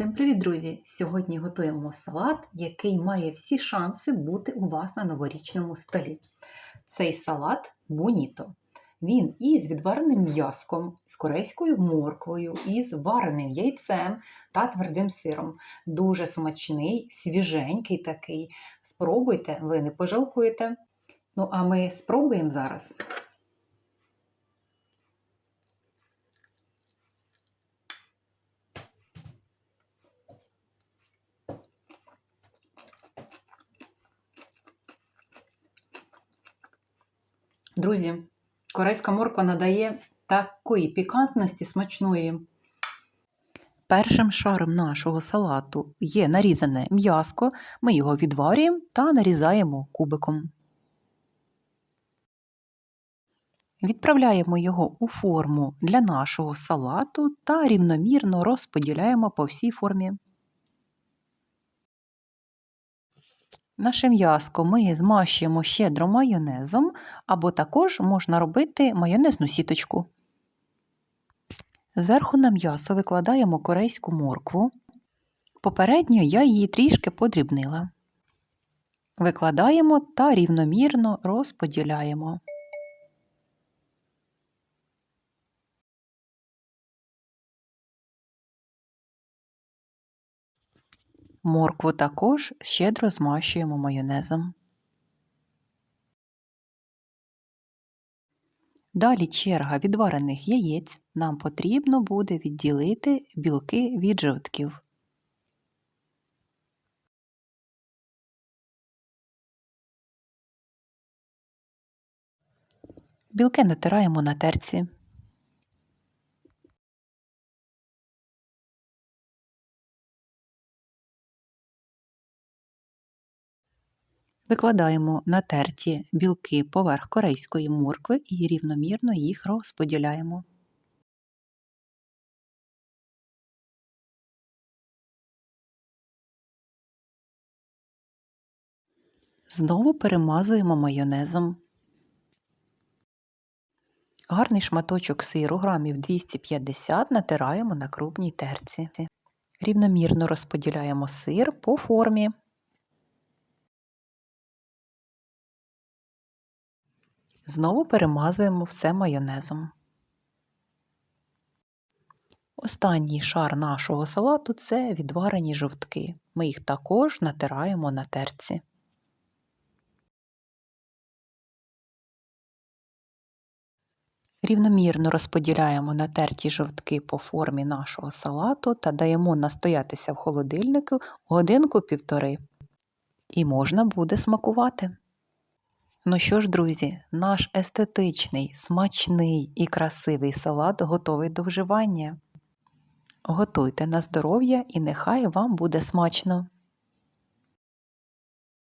Всім привіт, друзі! Сьогодні готуємо салат, який має всі шанси бути у вас на новорічному столі. Цей салат буніто. Він із відвареним м'язком, з корейською морквою, із вареним яйцем та твердим сиром. Дуже смачний, свіженький такий. Спробуйте, ви не пожалкуєте. Ну, а ми спробуємо зараз. Друзі, корейська морква надає такої пікантності смачної. Першим шаром нашого салату є нарізане м'яско, ми його відварюємо та нарізаємо кубиком. Відправляємо його у форму для нашого салату та рівномірно розподіляємо по всій формі. Наше м'яско ми змащуємо щедро майонезом, або також можна робити майонезну сіточку. Зверху на м'ясо викладаємо корейську моркву. Попередньо я її трішки подрібнила. Викладаємо та рівномірно розподіляємо. Моркву також щедро змащуємо майонезом. Далі черга відварених яєць нам потрібно буде відділити білки від жовтків. Білки натираємо на терці. Викладаємо натерті білки поверх корейської моркви і рівномірно їх розподіляємо. Знову перемазуємо майонезом. Гарний шматочок сиру грамів 250 натираємо на крупній терці. Рівномірно розподіляємо сир по формі. Знову перемазуємо все майонезом. Останній шар нашого салату це відварені жовтки. Ми їх також натираємо на терці. Рівномірно розподіляємо натерті жовтки по формі нашого салату та даємо настоятися в холодильнику годинку-півтори. І можна буде смакувати. Ну що ж, друзі, наш естетичний, смачний і красивий салат готовий до вживання. Готуйте на здоров'я і нехай вам буде смачно!